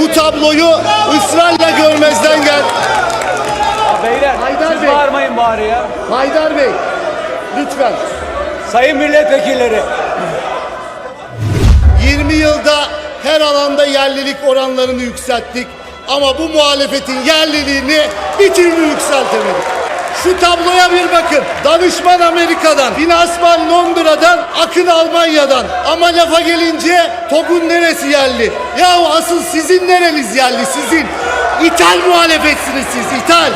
bu tabloyu ısrarla görmezden gel. Beyler Haydar siz Bey. bağırmayın bari ya. Haydar Bey, lütfen. Sayın milletvekilleri. 20 yılda her alanda yerlilik oranlarını yükselttik. Ama bu muhalefetin yerliliğini bir türlü yükseltemedik. Şu tabloya bir bakın. Danışman Amerika'dan, finansman Londra'dan, Akın Almanya'dan. Ama lafa gelince TOG'un neresi yerli? Yahu asıl sizin nereniz yerli sizin? İthal muhalefetsiniz siz, ithal.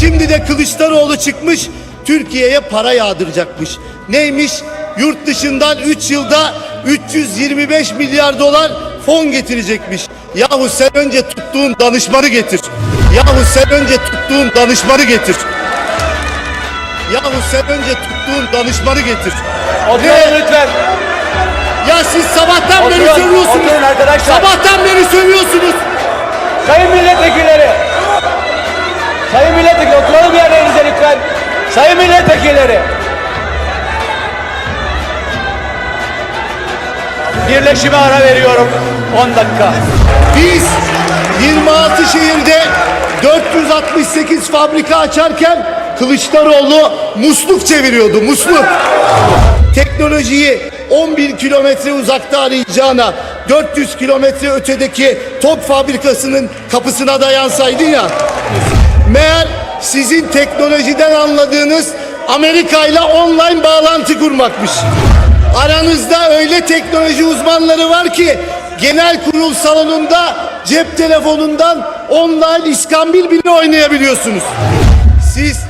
Şimdi de Kılıçdaroğlu çıkmış, Türkiye'ye para yağdıracakmış. Neymiş? Yurt dışından 3 yılda 325 milyar dolar fon getirecekmiş. Yahu sen önce tuttuğun danışmanı getir. Yahu sen önce tuttuğun danışmanı getir. Yahu sen önce tuttuğun danışmanı getir. Oturun lütfen. Ya siz sabahtan beri Oturun, sövüyorsunuz. oturun arkadaşlar. Sabahtan beri sövüyorsunuz. Sayın milletvekilleri. Sayın milletvekilleri oturalım yerlerinize lütfen. Sayın milletvekilleri. Birleşime ara veriyorum. 10 dakika. Biz 26 şehirde 468 fabrika açarken Kılıçdaroğlu musluk çeviriyordu, musluk. Teknolojiyi 11 kilometre uzakta arayacağına 400 kilometre ötedeki top fabrikasının kapısına dayansaydın ya. Meğer sizin teknolojiden anladığınız Amerika ile online bağlantı kurmakmış. Aranızda öyle teknoloji uzmanları var ki genel kurul salonunda cep telefonundan online iskambil bile oynayabiliyorsunuz. Siz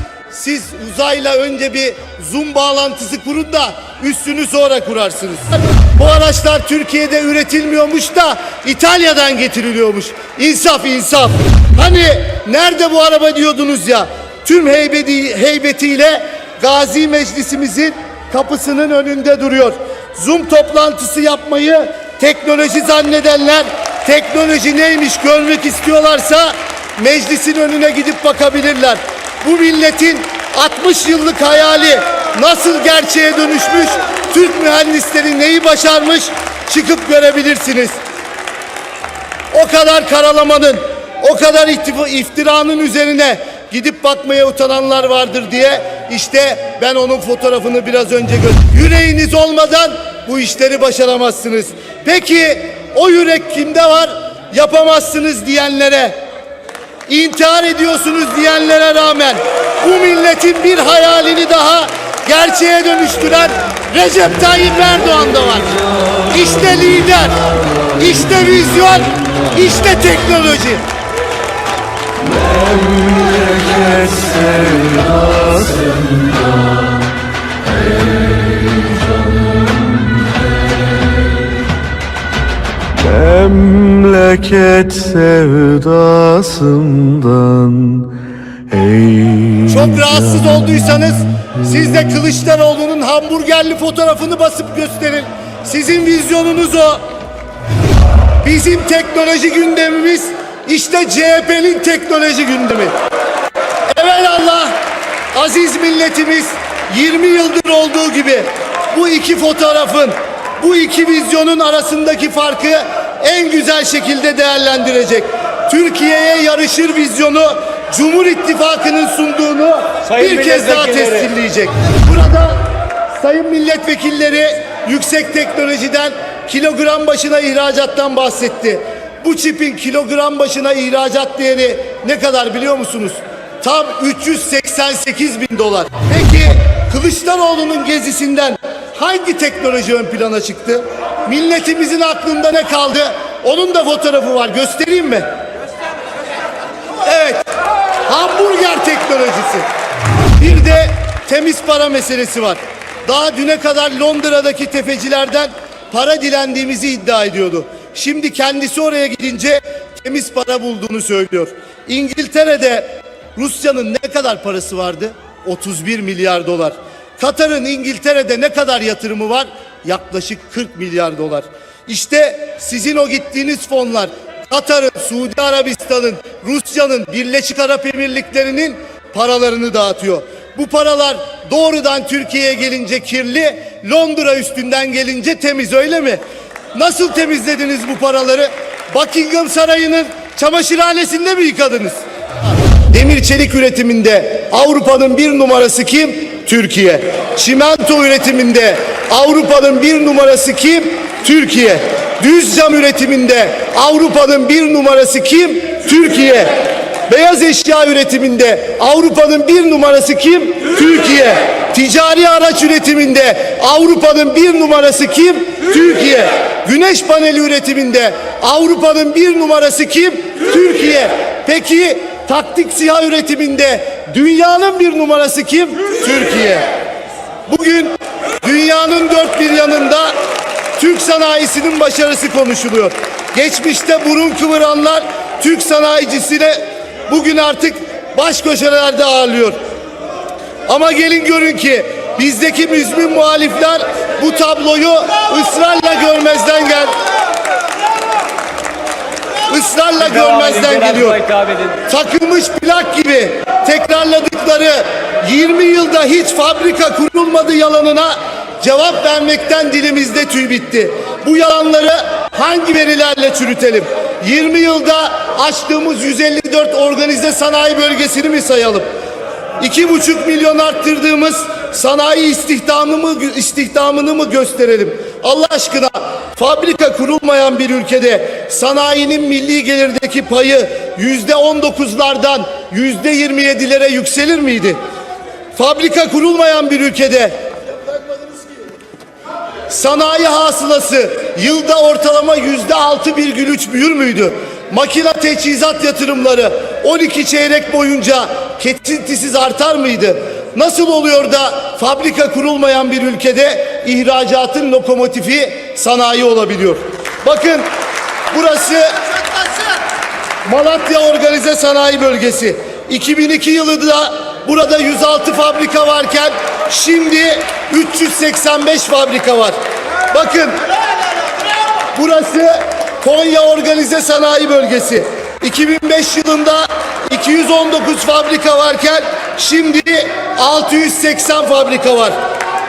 siz uzayla önce bir Zoom bağlantısı kurun da üstünü sonra kurarsınız. Bu araçlar Türkiye'de üretilmiyormuş da İtalya'dan getiriliyormuş. İnsaf insaf. Hani nerede bu araba diyordunuz ya? Tüm heybeti, heybetiyle Gazi Meclisimizin kapısının önünde duruyor. Zoom toplantısı yapmayı teknoloji zannedenler teknoloji neymiş görmek istiyorlarsa meclisin önüne gidip bakabilirler. Bu milletin 60 yıllık hayali nasıl gerçeğe dönüşmüş, Türk mühendisleri neyi başarmış çıkıp görebilirsiniz. O kadar karalamanın, o kadar iftiranın üzerine gidip bakmaya utananlar vardır diye işte ben onun fotoğrafını biraz önce gördüm. Yüreğiniz olmadan bu işleri başaramazsınız. Peki o yürek kimde var? Yapamazsınız diyenlere, intihar ediyorsunuz diyenlere rağmen bu milletin bir hayalini daha gerçeğe dönüştüren Recep Tayyip Erdoğan'da var. İşte lider, işte vizyon, işte teknoloji. Memleket sevdasından ey Çok rahatsız olduysanız siz de Kılıçdaroğlu'nun hamburgerli fotoğrafını basıp gösterin. Sizin vizyonunuz o. Bizim teknoloji gündemimiz işte CHP'nin teknoloji gündemi. Evelallah aziz milletimiz 20 yıldır olduğu gibi bu iki fotoğrafın, bu iki vizyonun arasındaki farkı en güzel şekilde değerlendirecek. Türkiye'ye yarışır vizyonu Cumhur İttifakı'nın sunduğunu Sayın bir kez daha tescilleyecek. Burada sayın milletvekilleri yüksek teknolojiden kilogram başına ihracattan bahsetti. Bu çipin kilogram başına ihracat değeri ne kadar biliyor musunuz? Tam 388 bin dolar. Peki Kılıçdaroğlu'nun gezisinden hangi teknoloji ön plana çıktı? Milletimizin aklında ne kaldı? Onun da fotoğrafı var. Göstereyim mi? Evet. Hamburger teknolojisi. Bir de temiz para meselesi var. Daha düne kadar Londra'daki tefecilerden para dilendiğimizi iddia ediyordu. Şimdi kendisi oraya gidince temiz para bulduğunu söylüyor. İngiltere'de Rusya'nın ne kadar parası vardı? 31 milyar dolar. Katar'ın İngiltere'de ne kadar yatırımı var? Yaklaşık 40 milyar dolar. İşte sizin o gittiğiniz fonlar Katar'ın, Suudi Arabistan'ın, Rusya'nın, Birleşik Arap Emirlikleri'nin paralarını dağıtıyor. Bu paralar doğrudan Türkiye'ye gelince kirli, Londra üstünden gelince temiz öyle mi? Nasıl temizlediniz bu paraları? Buckingham Sarayı'nın çamaşırhanesinde mi yıkadınız? Demir çelik üretiminde Avrupa'nın bir numarası kim? Türkiye. Çimento üretiminde Avrupa'nın bir numarası kim? Türkiye. Düz cam üretiminde Avrupa'nın bir numarası kim? Türkiye. Beyaz eşya üretiminde Avrupa'nın bir numarası kim? Türkiye. Ticari araç üretiminde Avrupa'nın bir numarası kim? Türkiye. Güneş paneli üretiminde Avrupa'nın bir numarası kim? Türkiye. Peki taktik silah üretiminde dünyanın bir numarası kim? Türkiye. Bugün dünyanın dört bir yanında Türk sanayisinin başarısı konuşuluyor. Geçmişte burun kıvıranlar Türk sanayicisine bugün artık baş köşelerde ağırlıyor. Ama gelin görün ki bizdeki müzmin muhalifler bu tabloyu ısrarla görmezden gel. Israrla görmezden geliyor. Takılmış plak gibi tekrarladıkları 20 yılda hiç fabrika kurulmadı yalanına cevap vermekten dilimizde tüy bitti. Bu yalanları hangi verilerle çürütelim? 20 yılda açtığımız 154 organize sanayi bölgesini mi sayalım? 2,5 milyon arttırdığımız sanayi istihdamını, istihdamını mı gösterelim? Allah aşkına fabrika kurulmayan bir ülkede sanayinin milli gelirdeki payı yüzde 19'lardan yüzde 27'lere yükselir miydi? Fabrika kurulmayan bir ülkede Sanayi hasılası yılda ortalama yüzde altı virgül üç büyür müydü? Makina teçhizat yatırımları 12 çeyrek boyunca kesintisiz artar mıydı? Nasıl oluyor da fabrika kurulmayan bir ülkede ihracatın lokomotifi sanayi olabiliyor? Bakın burası Malatya Organize Sanayi Bölgesi. 2002 yılında burada 106 fabrika varken şimdi 385 fabrika var. Bakın burası Konya Organize Sanayi Bölgesi. 2005 yılında 219 fabrika varken şimdi 680 fabrika var.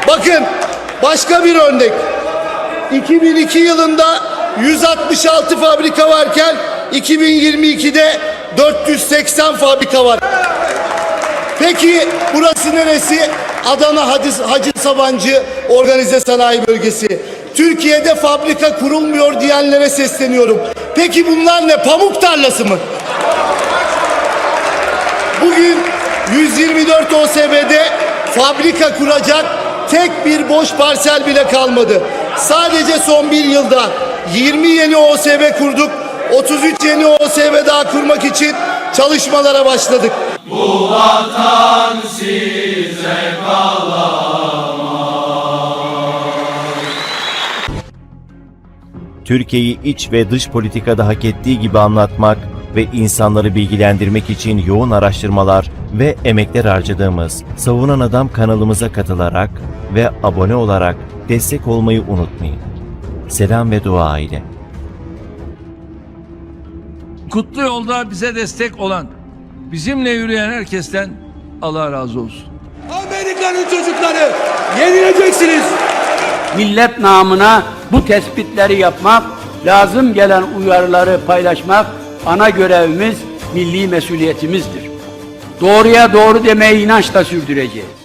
Bakın başka bir örnek. 2002 yılında 166 fabrika varken 2022'de 480 fabrika var. Peki burası neresi? Adana Hacı, Hacı Sabancı Organize Sanayi Bölgesi. Türkiye'de fabrika kurulmuyor diyenlere sesleniyorum. Peki bunlar ne? Pamuk tarlası mı? Bugün 124 OSB'de fabrika kuracak tek bir boş parsel bile kalmadı. Sadece son bir yılda 20 yeni OSB kurduk. 33 yeni OSB daha kurmak için çalışmalara başladık. Türkiye'yi iç ve dış politikada hak ettiği gibi anlatmak ve insanları bilgilendirmek için yoğun araştırmalar ve emekler harcadığımız Savunan Adam kanalımıza katılarak ve abone olarak destek olmayı unutmayın. Selam ve dua ile. Kutlu yolda bize destek olan, bizimle yürüyen herkesten Allah razı olsun. Amerika'nın çocukları yenileceksiniz. millet namına bu tespitleri yapmak, lazım gelen uyarıları paylaşmak ana görevimiz, milli mesuliyetimizdir. Doğruya doğru demeyi inançla sürdüreceğiz.